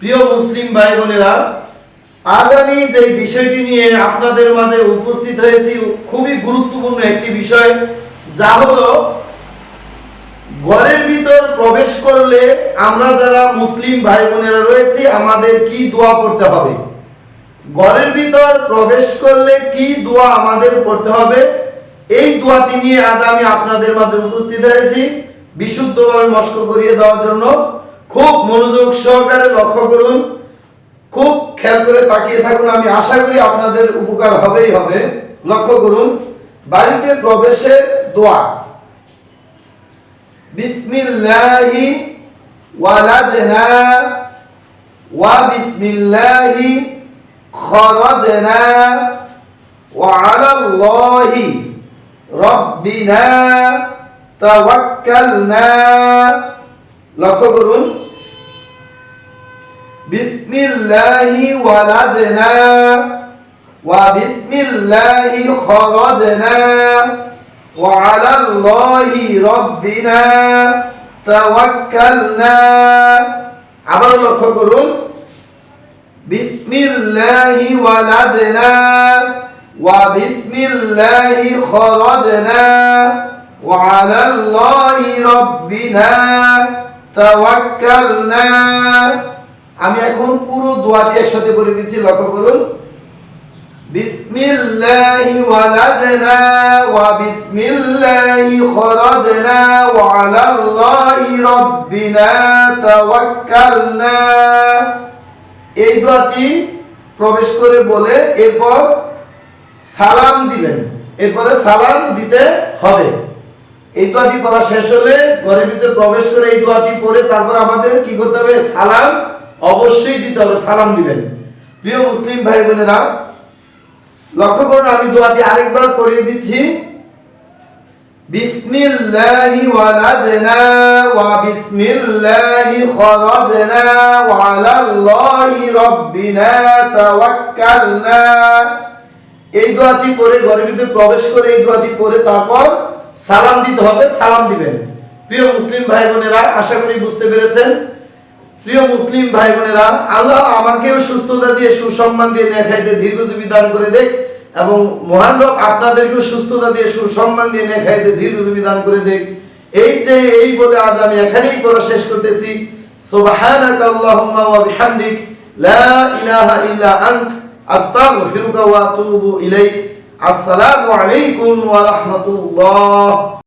প্রিয় মুসলিম ভাই বোনেরা আজ আমি যে বিষয়টি নিয়ে আপনাদের মাঝে উপস্থিত হয়েছি, খুবই গুরুত্বপূর্ণ একটি বিষয়, যা হলো ঘরের ভিতর প্রবেশ করলে আমরা যারা মুসলিম ভাই বোনেরা রয়েছি, আমাদের কি দোয়া করতে হবে? ঘরের ভিতর প্রবেশ করলে কি দোয়া আমাদের পড়তে হবে? এই দোয়াটি নিয়ে আজ আমি আপনাদের মাঝে উপস্থিত হয়েছি। বিশুদ্ধভাবে মস্ক করিয়ে দেওয়ার জন্য খুব মনোযোগ সহকারে লক্ষ্য করুন। খুব খেয়াল করে তাকিয়ে থাকুন, আমি আশা করি আপনাদের উপকার হবেই হবে। লক্ষ্য করুন, বাড়িতে প্রবেশের দোয়া। বিসমিল্লাহি ওয়ালাজনা, ওয়া বিসমিল্লাহি খরাজনা ওয়া আলাল্লাহি রব্বিনা তাওয়াক্কালনা লক্ষ্য করুন। বিসমিল্লাহি ওয়ালাজনা ওয়া বিসমিল্লাহি খরাজনা ওয়া আলাল্লাহি রব্বিনা। তাওয়াক্কালনা। আবার লক্ষ্য করুন। বিসমিল্লাহি ওয়ালাজনা ওয়া বিসমিল্লাহি খরাজনা ওয়া আলাল্লাহি রব্বিনা তাওয়াক্কালনা। আমি এখন পুরো দোয়াটি একসাথে বলে দিচ্ছি, লক্ষ্য করুন। বিসমিল্লাহি ওয়ালাজনা ওয়া বিসমিল্লাহি খরাজনা ওয়া আলাল্লাহি রব্বিনা তাওয়াক্কালনা। এই দোয়াটি প্রবেশ করে বলে এরপর সালাম দিবেন। এরপরে সালাম দিতে হবে। এই দোয়াটি পড়া শেষ হলে ঘরের ভিতরে প্রবেশ করে এই দোয়াটি পড়ে তারপর আমাদের কি করতে হবে? সালাম অবশ্যই দিতে হবে, সালাম দিবেন। প্রিয় মুসলিম ভাই বোনেরা লক্ষ্য করুন আমি দোয়াটি আরেকবার পড়িয়ে দিচ্ছি। বিসমিল্লাহি ওয়ালাজনা ওয়া বিসমিল্লাহি খরাজনা ওয়া আলাল্লাহি রাব্বিনা তাওয়াক্কালনা। এই দোয়াটি ঘরের ভিতরে প্রবেশ করে এই দোয়াটি পড়ে তারপর সালাম দিতে হবে, সালাম দিবেন। প্রিয় মুসলিম ভাই বোনেরা আশা করি বুঝতে পেরেছেন। প্রিয় মুসলিম ভাই বোনেরা আল্লাহ আমাকেও সুস্থতা দিয়ে সুসম্মান দিয়ে নেখাইতে দীর্ঘজীবী দান করে দেখ। এবং মহান রব আপনাদেরকে সুস্থতা দিয়ে, সুসম্মান দিয়ে নেখাইতে দীর্ঘজীবী দান করে দেখ। এই যে এই বলে আজ আমি এখানেই পড়া শেষ করতেছি। আল্লাহুম্মা ওয়া বিহামদিক, লা ইলাহা ইল্লা আনত, আস্তাগফিরুকা ওয়া আতুবু ইলাইক। আসসালামু আলাইকুম ওয়া রাহমাতুল্লাহ।